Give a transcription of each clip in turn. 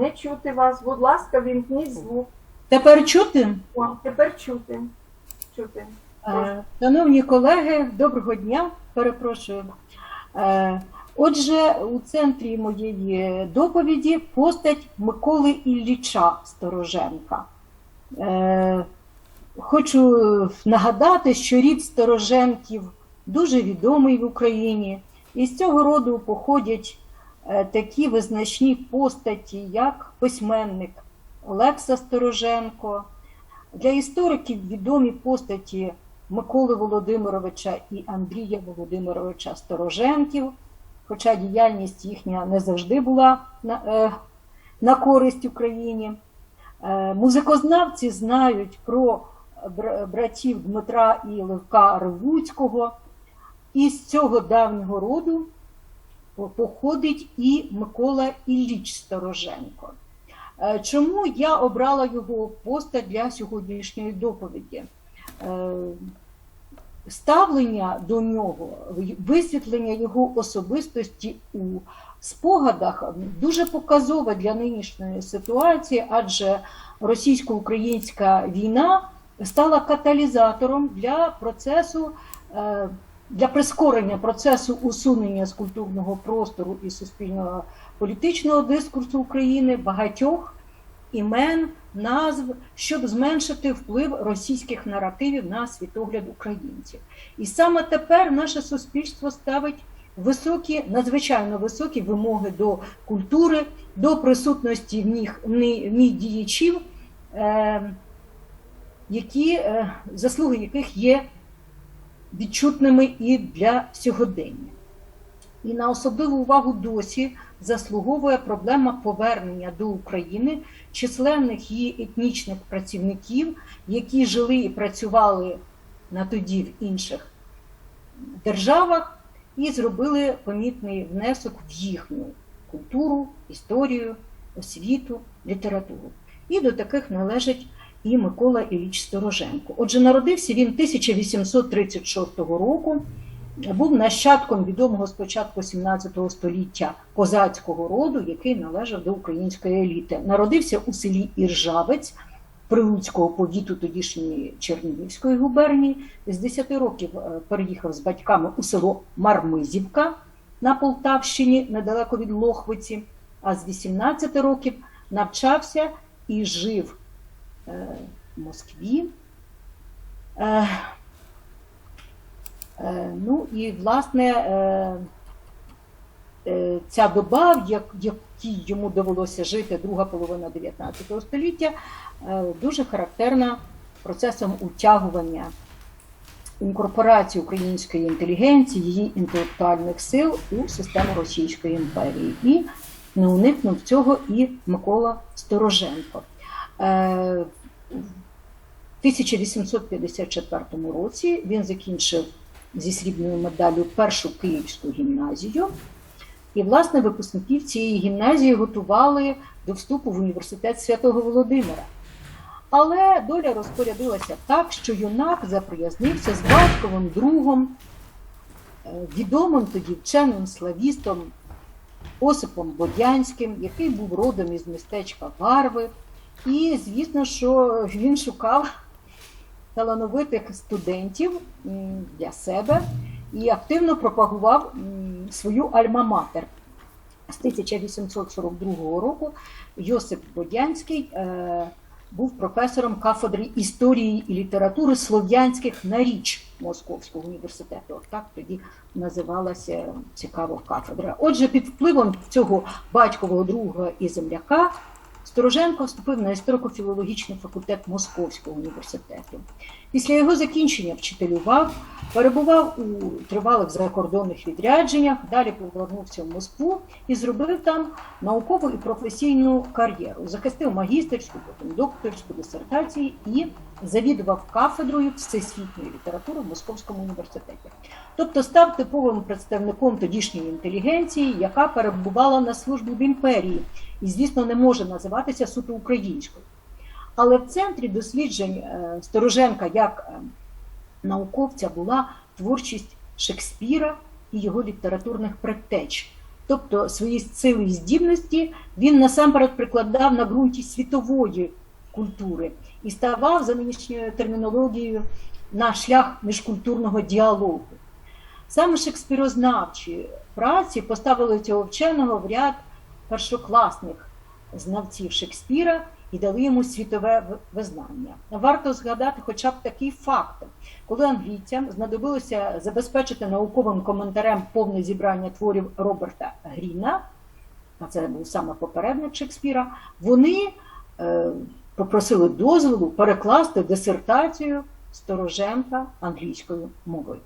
Не чути вас. Будь ласка, вімкніть звук. Тепер чути? О, тепер чути. Чути. Е, Шановні колеги, доброго дня. Перепрошую. Е, Отже, у центрі моєї доповіді постать Миколи Ілліча Стороженка. Е, Хочу нагадати, що рід Стороженків дуже відомий в Україні, і з цього роду походять такі визначні постаті, як письменник Олекса Стороженко. Для істориків відомі постаті Миколи Володимировича і Андрія Володимировича Стороженків, хоча діяльність їхня не завжди була на, е, на користь Україні. Е, музикознавці знають про братів Дмитра і Левка Ревуцького, і з цього давнього роду походить і Микола Ілліч Стороженко. Е, Чому я обрала його постать для сьогоднішньої доповіді? Е, Ставлення до нього, висвітлення його особистості у спогадах дуже показове для нинішньої ситуації, адже російсько-українська війна стала каталізатором для процесу, е, для прискорення процесу усунення з культурного простору і суспільного політичного дискурсу України багатьох імен, назв, щоб зменшити вплив російських наративів на світогляд українців. І саме тепер наше суспільство ставить високі, надзвичайно високі вимоги до культури, до присутності в ній діячів, е, які, е, заслуги яких є відчутними і для сьогодення. І на особливу увагу досі заслуговує проблема повернення до України численних її етнічних працівників, які жили і працювали на тоді в інших державах, і зробили помітний внесок в їхню культуру, історію, освіту, літературу. І до таких належить і Микола Ілліч Стороженко. Отже, народився він 1836 року був нащадком відомого спочатку 17 століття козацького роду, який належав до української еліти. Народився у селі Іржавець Прилуцького повіту тодішньої Чернігівської губернії. З 10 років е, переїхав з батьками у село Мармизівка на Полтавщині, недалеко від Лохвиці, а з 18 років навчався і жив в Москві. Е, Е, Ну і власне е, е, ця доба, в якій йому довелося жити друга половина 19 століття, е, дуже характерна процесом утягування інкорпорації української інтелігенції, її інтелектуальних сил у систему Російської імперії. І не уникнув цього і Микола Стороженко. Е, В 1854 році він закінчив зі срібною медаллю першу київську гімназію. І, власне, випускників цієї гімназії готували до вступу в університет Святого Володимира. Але доля розпорядилася так, що юнак заприязнився з батьковим другом, е, відомим тоді вченим славістом Осипом Бодянським, який був родом із містечка Варви. І, звісно, що він шукав талановитих студентів для себе і активно пропагував свою альма-матер. З 1842 року Йосип Бодянський е, був професором кафедри історії і літератури слов'янських наріч Московського університету. Так тоді називалася цікава кафедра. Отже, під впливом цього батькового друга і земляка Стороженко вступив на історико-філологічний факультет Московського університету. Після його закінчення вчителював, перебував у тривалих закордонних відрядженнях, далі повернувся в Москву і зробив там наукову і професійну кар'єру. Захистив магістерську, потім докторську дисертації і завідував кафедрою всесвітньої літератури в Московському університеті. Тобто став типовим представником тодішньої інтелігенції, яка перебувала на службі в імперії і, звісно, не може називатися суто українською. Але в центрі досліджень е, Стороженка як е, науковця була творчість Шекспіра і його літературних предтеч. Тобто свої сили і здібності він насамперед прикладав на ґрунті світової культури і ставав за нинішньою термінологією на шлях міжкультурного діалогу. Саме шекспірознавчі праці поставили цього вченого в ряд першокласних знавців Шекспіра і дали йому світове визнання. Варто згадати хоча б такий факт, коли англійцям знадобилося забезпечити науковим коментарем повне зібрання творів Роберта Гріна, а це був саме попередник Шекспіра, вони е, попросили дозволу перекласти дисертацію Стороженка англійською мовою.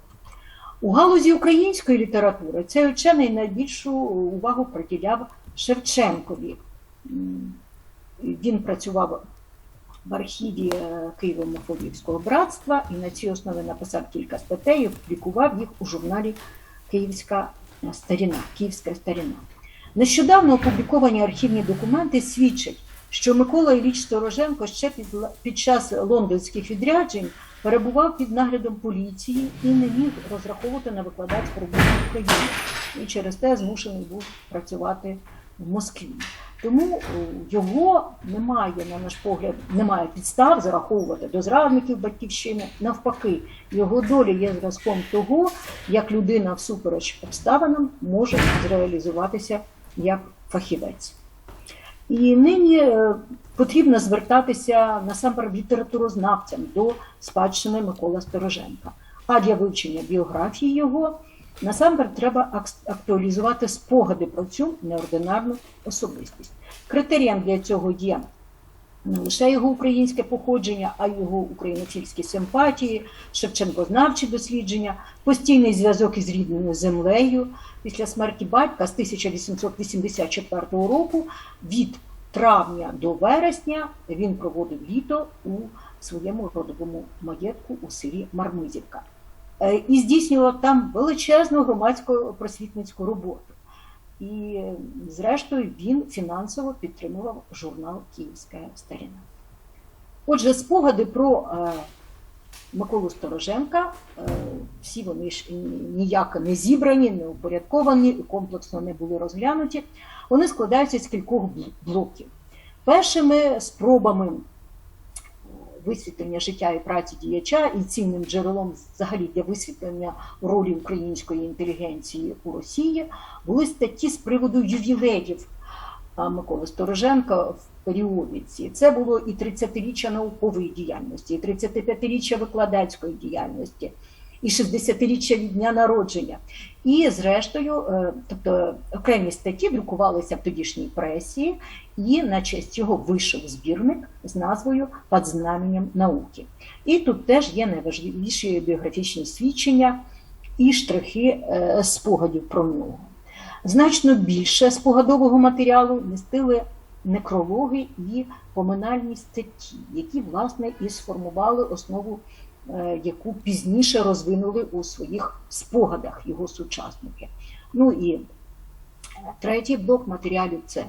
У галузі української літератури цей учений найбільшу увагу приділяв Шевченкові. Він працював в архіві е, Києво-Мефодіївського братства і на цій основі написав кілька статей і опублікував їх у журналі Київська старіна. Київська старіна. Нещодавно опубліковані архівні документи свідчать, що Микола Ілліч Стороженко ще під, під час лондонських відряджень перебував під наглядом поліції і не міг розраховувати на викладацьку роботу в Україні. І через те змушений був працювати в Москві. Тому е, його немає, на наш погляд, немає підстав зараховувати до зрадників батьківщини. Навпаки, його доля є зразком того, як людина всупереч обставинам може зреалізуватися як фахівець. І нині е, потрібно звертатися насамперед літературознавцям до спадщини Миколи Стороженка. А для вивчення біографії його насамперед треба актуалізувати спогади про цю неординарну особистість. Критерієм для цього є не лише його українське походження, а й його українофільські симпатії, шевченкознавчі дослідження, постійний зв'язок із рідною землею. Після смерті батька з 1884 року від травня до вересня він проводив літо у своєму родовому маєтку у селі Мармизівка і здійснював там величезну громадську просвітницьку роботу. І, зрештою, він фінансово підтримував журнал Київська старіна. Отже, спогади про е, Миколу Стороженка, е, всі вони ж ніяк не зібрані, не упорядковані, комплексно не були розглянуті. Вони складаються з кількох блоків. Першими спробами висвітлення життя і праці діяча і цінним джерелом взагалі для висвітлення ролі української інтелігенції у Росії були статті з приводу ювілеїв Миколи Стороженка в періодиці. Це було і 30-річчя наукової діяльності, і 35-річчя викладацької діяльності, і 60-річчя від дня народження. І, зрештою, е, тобто окремі статті друкувалися в тодішній пресі, і на честь його вийшов збірник з назвою «Під знаменем науки. І тут теж є найважливіші біографічні свідчення і штрихи е, спогадів про нього. Значно більше спогадового матеріалу містили некрологи і поминальні статті, які, власне, і сформували основу, яку пізніше розвинули у своїх спогадах його сучасники. Ну і е, третій блок матеріалів це е,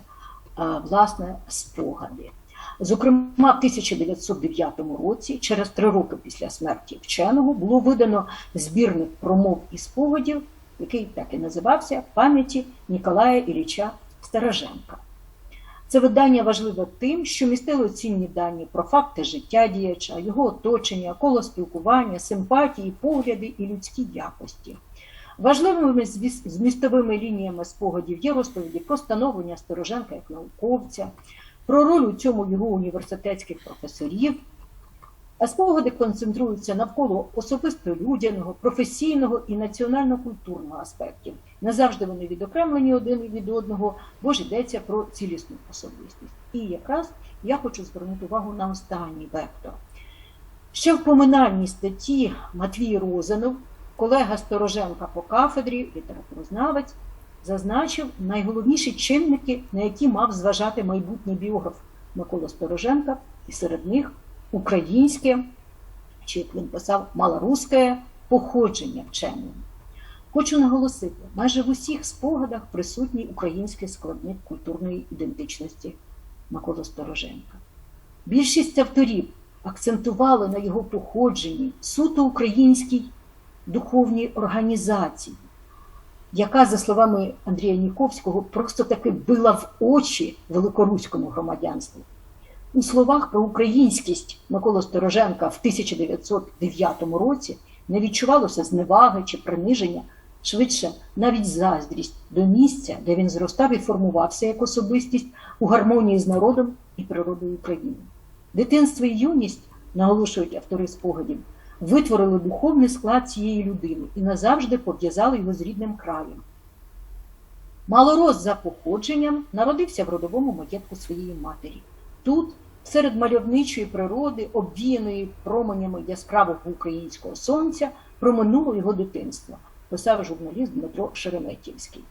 власне спогади. Зокрема, в 1909 році, через три роки після смерті вченого, було видано збірник промов і спогадів, який так і називався Пам'яті Ніколая Ілліча Стороженка. Це видання важливе тим, що містило цінні дані про факти життя діяча, його оточення, коло спілкування, симпатії, погляди і людські якості. Важливими змістовими лініями спогадів є розповіді про становлення Стороженка як науковця, про роль у цьому його університетських професорів. А спогади концентруються навколо особисто людяного, професійного і національно-культурного аспектів. Не завжди вони відокремлені один від одного, бо ж йдеться про цілісну особистість. І якраз я хочу звернути увагу на останній вектор. Ще в поминальній статті Матвій Розанов, колега Стороженка по кафедрі, літературознавець, зазначив найголовніші чинники, на які мав зважати майбутній біограф Микола Стороженка, і серед них українське, чи як він писав, малорусське походження вченого. Хочу наголосити, майже в усіх спогадах присутній український складник культурної ідентичності Миколи Стороженка. Більшість авторів акцентували на його походженні суто українській духовній організації. яка, за словами Андрія Ніковського, просто таки била в очі великоруському громадянству. У словах про українськість Миколи Стороженка в 1909 році не відчувалося зневаги чи приниження, швидше навіть заздрість до місця, де він зростав і формувався як особистість у гармонії з народом і природою України. Дитинство і юність, наголошують автори спогадів, витворили духовний склад цієї людини і назавжди пов'язали його з рідним краєм. Малорос за походженням народився в родовому маєтку своєї матері. Тут, серед мальовничої природи, обвіяної променями яскравого українського сонця, проминуло його дитинство, писав журналіст Дмитро Шереметівський.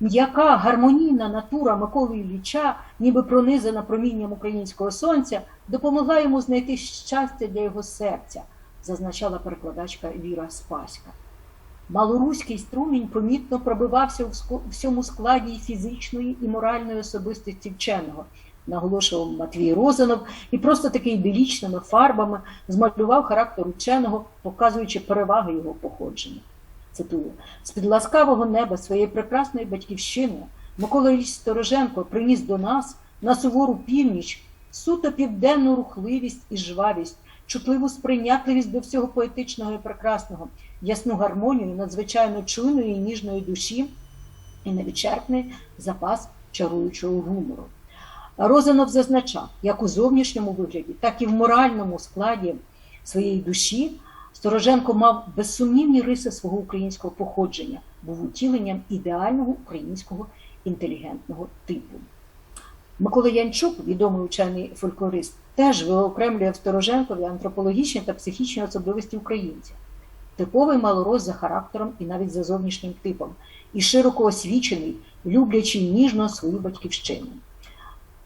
М'яка гармонійна натура Миколи Ілліча, ніби пронизана промінням українського сонця, допомогла йому знайти щастя для його серця, зазначала перекладачка Віра Спаська. Малоруський струмінь помітно пробивався у всьому складі фізичної і моральної особистості вченого, наголошував Матвій Розанов, і просто таки іделічними фарбами змалював характер ученого, показуючи переваги його походження. Цитую: з-під ласкавого неба своєї прекрасної батьківщини Микола Ілліч Стороженко приніс до нас на сувору північ суто південну рухливість і жвавість, чутливу сприйнятливість до всього поетичного і прекрасного, ясну гармонію надзвичайно чуйної і ніжної душі і невичерпний запас чаруючого гумору. Розанов зазначав, як у зовнішньому вигляді, так і в моральному складі своєї душі Стороженко мав безсумнівні риси свого українського походження, був утіленням ідеального українського інтелігентного типу. Микола Янчук, відомий учений фольклорист, теж виокремлює в Стороженкові антропологічні та психічні особливості українця. Типовий малорос за характером і навіть за зовнішнім типом, і широко освічений, люблячи ніжно свою батьківщину.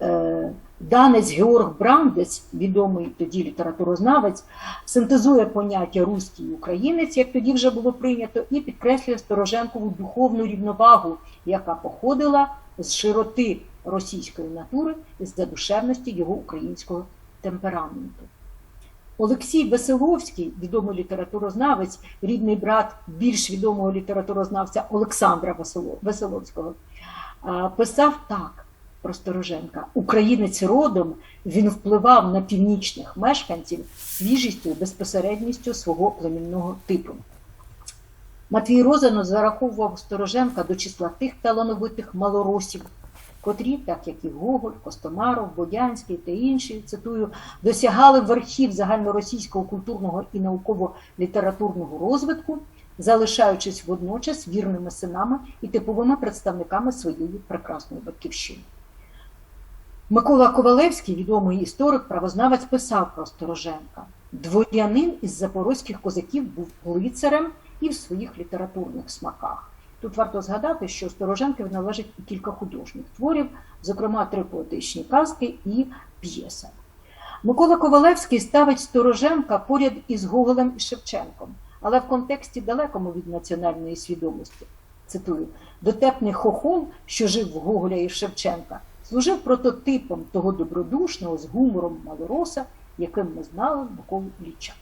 Е, Данець Георг Брандець, відомий тоді літературознавець, синтезує поняття руський українець, як тоді вже було прийнято, і підкреслює Стороженкову духовну рівновагу, яка походила з широти російської натури і з задушевності його українського темпераменту. Олексій Веселовський, відомий літературознавець, рідний брат більш відомого літературознавця Олександра Весело- Веселовського, писав так про Українець родом він впливав на північних мешканців свіжістю і безпосередністю свого племінного типу. Матвій Розанов зараховував Стороженка до числа тих талановитих малоросів, котрі, так як і Гоголь, Костомаров, Бодянський та інші, цитую, досягали верхів загальноросійського культурного і науково-літературного розвитку, залишаючись водночас вірними синами і типовими представниками своєї прекрасної батьківщини. Микола Ковалевський, відомий історик, правознавець, писав про Стороженка. Дворянин із запорозьких козаків був лицарем і в своїх літературних смаках. Тут варто згадати, що Стороженкові належить і кілька художніх творів, зокрема три поетичні казки і п'єса. Микола Ковалевський ставить Стороженка поряд із Гоголем і Шевченком, але в контексті далекому від національної свідомості. Цитую: дотепний хохол, що жив в Гоголя і Шевченка, служив прототипом того добродушного з гумором малороса, яким ми знали Миколу Ілліча.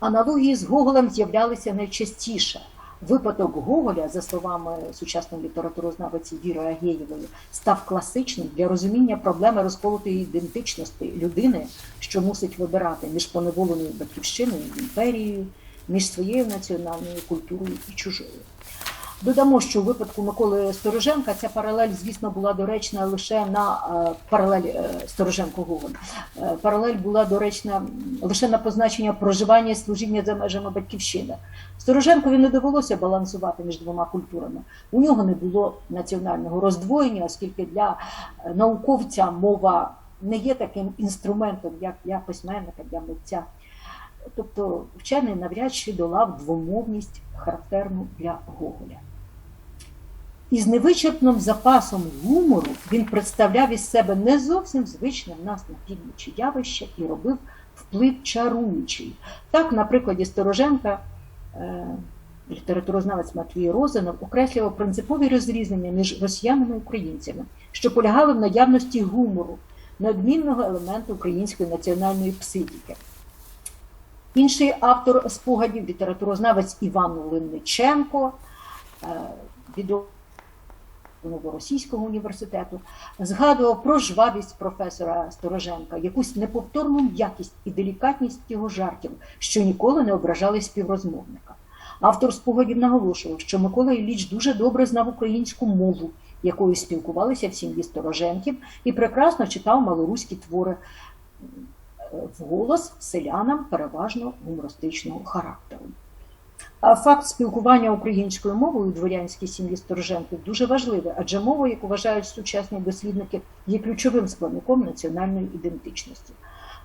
Аналогії з Гоголем з'являлися найчастіше. Випадок Гоголя, за словами сучасної літературознавиці Віри Агєєвої, став класичним для розуміння проблеми розколотої ідентичності людини, що мусить вибирати між поневоленою батьківщиною і імперією, між своєю національною культурою і чужою. Додамо, що у випадку Миколи Стороженка ця паралель, звісно, була доречна лише на е, паралель е, Стороженко Гоголь. Е, Паралель була доречна лише на позначення проживання і служіння за межами батьківщини. Стороженкові не довелося балансувати між двома культурами. У нього не було національного роздвоєння, оскільки для науковця мова не є таким інструментом, як для письменника, для митця. Тобто вчений навряд чи долав двомовність характерну для Гоголя. Із невичерпним запасом гумору він представляв із себе не зовсім звичне в нас на півночі явище і робив вплив чаруючий. Так, на прикладі Стороженка, е, літературознавець Матвій Розанов окреслював принципові розрізнення між росіянами і українцями, що полягали в наявності гумору, неодмінного елементу української національної психіки. Інший автор спогадів, літературознавець Іван Линниченко, е, відомого Новоросійського університету, згадував про жвавість професора Стороженка, якусь неповторну м'якість і делікатність його жартів, що ніколи не ображали співрозмовника. Автор спогадів наголошував, що Микола Ілліч дуже добре знав українську мову, якою спілкувалися в сім'ї Стороженків, і прекрасно читав малоруські твори е, вголос селянам переважно гумористичного характеру. Факт спілкування українською мовою у дворянській сім'ї Стороженків дуже важливий, адже мова, як вважають сучасні дослідники, є ключовим складником національної ідентичності.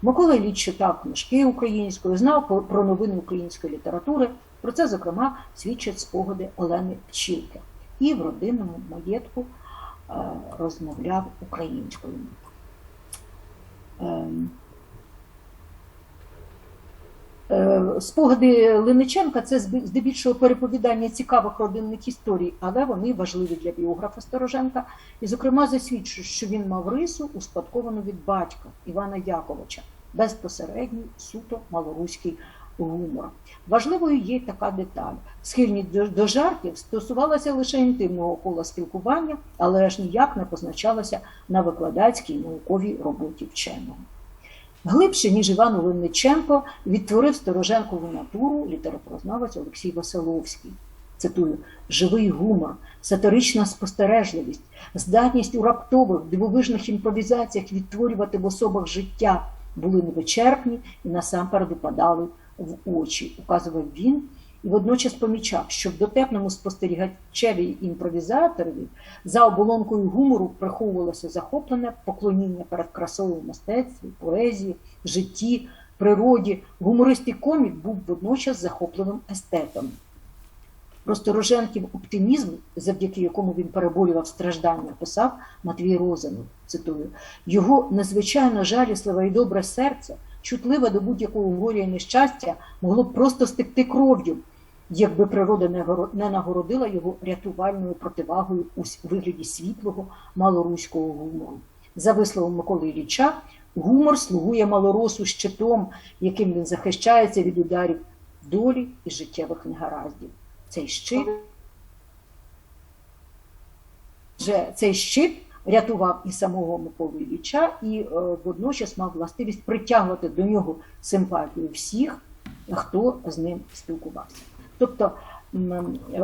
Микола Ілліч читав книжки українською, знав про- новини української літератури. Про це, зокрема, свідчать спогади Олени Пчілки. І в родинному маєтку е, розмовляв українською. Е, Спогади Линиченка це здебільшого переповідання цікавих родинних історій, але вони важливі для біографа Стороженка. І, зокрема, засвідчують, що він мав рису, успадковану від батька Івана Яковича, безпосередній суто малоруський гумор. Важливою є така деталь. Схильність до, до жартів стосувалася лише інтимного кола спілкування, але аж ніяк не позначалася на викладацькій науковій роботі вченого. Глибше, ніж Іван Винниченко, відтворив Стороженкову натуру літературознавець Олексій Василовський. Цитую: живий гумор, сатирична спостережливість, здатність у раптових дивовижних імпровізаціях відтворювати в особах життя були невичерпні і насамперед випадали в очі, указував він, і водночас помічав, що в дотепному спостерігачеві імпровізаторові за оболонкою гумору приховувалося захоплене поклоніння перед красою мистецтві, поезії, житті, природі. Гуморист і комік був водночас захопленим естетом. Про Стороженків оптимізм, завдяки якому він переборював страждання, писав Матвій Розанов, цитую, його незвичайно жалісливе і добре серце, чутливе до будь-якого горя і нещастя, могло б просто стекти кров'ю, якби природа не горо- не нагородила його рятувальною противагою у вигляді світлого малоруського гумору. За висловом Миколи Ілліча, гумор слугує малоросу щитом, яким він захищається від ударів долі і життєвих негараздів. Цей щит, вже цей щит рятував і самого Миколу Ілліча, і е, водночас мав властивість притягувати до нього симпатію всіх, хто з ним спілкувався. Тобто,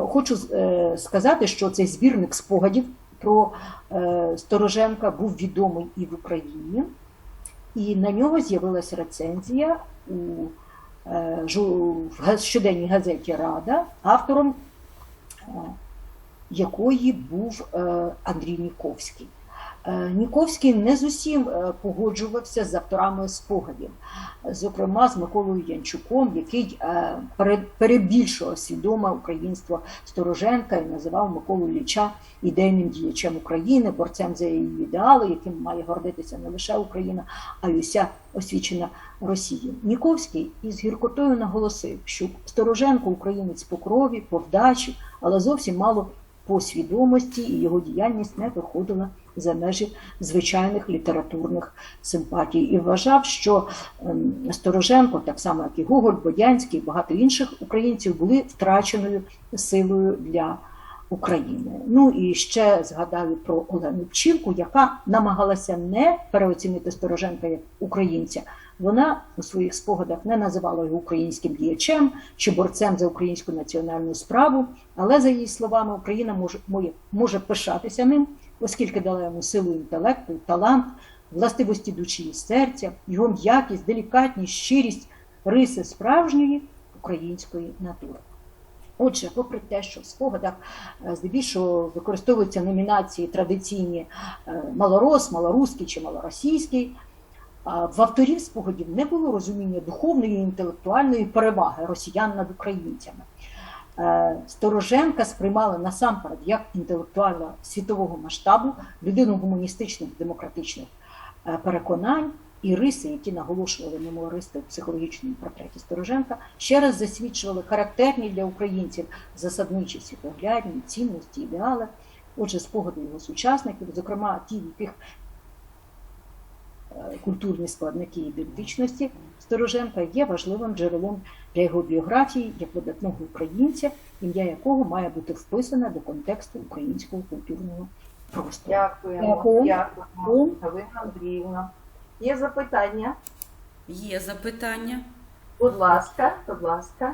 хочу е, сказати, що цей збірник спогадів про е, Стороженка був відомий і в Україні, і на нього з'явилася рецензія у е, щоденній газеті Рада, автором якої був Андрій Ніковський. Е, Ніковський не з усім е, погоджувався з авторами спогадів, зокрема з Миколою Янчуком, який е, перебільшував свідоме українство Стороженка і називав Миколу Ілліча ідейним діячем України, борцем за її ідеали, яким має гордитися не лише Україна, а й уся освічена Росія. Ніковський із гіркотою наголосив, що Стороженко українець по крові, по вдачі, але зовсім мало по свідомості, і його діяльність не виходила за межі звичайних літературних симпатій. І вважав, що ем, Стороженко, так само як і Гоголь, Бодянський, і багато інших українців, були втраченою силою для України. Ну і ще згадаю про Олену Пчілку, яка намагалася не переоцінити Стороженка як українця. Вона у своїх спогадах не називала його українським діячем чи борцем за українську національну справу, але за її словами, Україна може, може, пишатися ним, оскільки дала йому силу інтелекту, талант, властивості душі серця, його м'якість, делікатність, щирість, риси справжньої української натури. Отже, попри те, що в спогадах е, здебільшого використовуються номінації традиційні е, малорос, малоруський чи малоросійський, в авторів спогадів не було розуміння духовної і інтелектуальної переваги росіян над українцями. Е, Стороженка сприймали насамперед як інтелектуала світового масштабу, людину гуманістичних демократичних е, переконань і риси, які наголошували мемуаристи в психологічному портреті Стороженка, ще раз засвідчували характерні для українців засадничі світоглядні цінності, ідеали. Отже, спогади його сучасників, зокрема ті, яких культурні складники ідентичності Стороженка є важливим джерелом для його біографії як видатного українця, ім'я якого має бути вписане до контексту українського культурного простору. Дякуємо. Дякую. Дякуємо, Галина Андріївна. Є запитання? Є запитання. Будь ласка, будь ласка.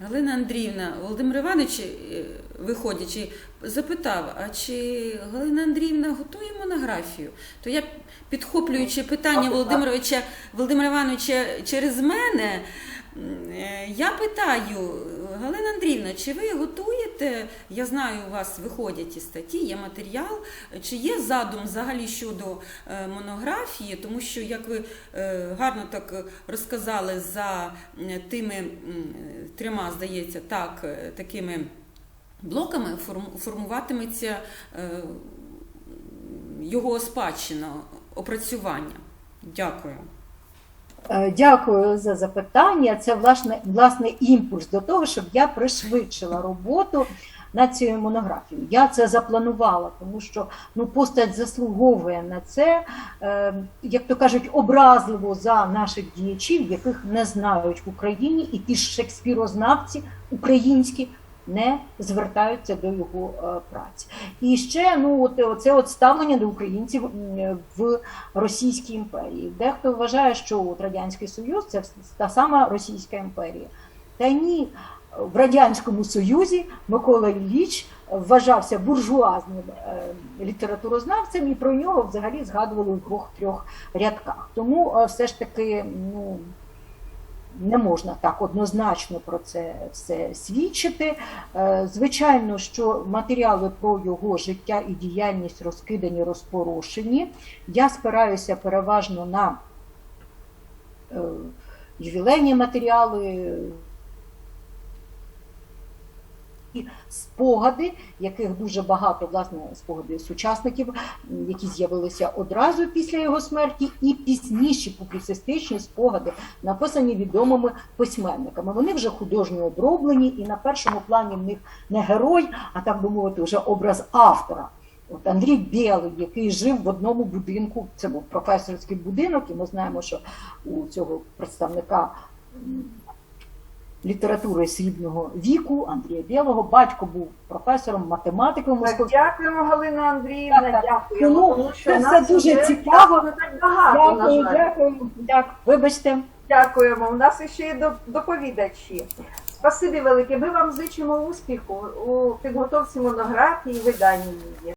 Галина Андріївна, Володимир Іванович, е, виходячи, запитав, а чи Галина Андріївна готує монографію? То я, підхоплюючи питання Володимировича, Володимира Івановича через мене, я питаю, Галина Андріївна, чи ви готуєте? Я знаю, у вас виходять і статті, є матеріал. Чи є задум взагалі щодо е, монографії? Тому що, як ви е, гарно так е, розказали за тими трьома, здається, так, е, такими блоками формуватиметься е, його спадщина, опрацювання. Дякую. Е, Дякую за запитання. Це власне, власне імпульс до того, щоб я пришвидшила роботу над цією монографією. Я це запланувала, тому що ну, постать заслуговує на це, е, як то кажуть, образливо за наших діячів, яких не знають в Україні, і ті ж шекспірознавці українські. Не звертаються до його е, праці. І ще ну, от, це от ставлення до українців в Російській імперії. Дехто вважає, що от Радянський Союз це та сама Російська імперія. Та ні, в Радянському Союзі Микола Ілліч вважався буржуазним е, літературознавцем, і про нього взагалі згадували у двох-трьох рядках. Тому е, все ж таки ну, не можна так однозначно про це все свідчити. Е, Звичайно, що матеріали про його життя і діяльність розкидані, розпорошені. Я спираюся переважно на е, ювілейні матеріали. Спогади, яких дуже багато, власне, спогади сучасників, які з'явилися одразу після його смерті, і пізніші публіцистичні спогади, написані відомими письменниками. Вони вже художньо оброблені, і на першому плані в них не герой, а так би мовити, вже образ автора. От Андрій Білий, який жив в одному будинку, це був професорський будинок, і ми знаємо, що у цього представника літератури срібного віку Андрія Білого батько був професором, математиком Так, московського. дякуємо, Галина Андріївна. Так, так. Дякуємо. Тому це все дуже цікаво. так багато, на жаль. дякую, дякую. Вибачте. Дякуємо. У нас ще є доп- доповідачі. Спасибі велике. Ми вам зичимо успіху у підготовці монографії і виданні її.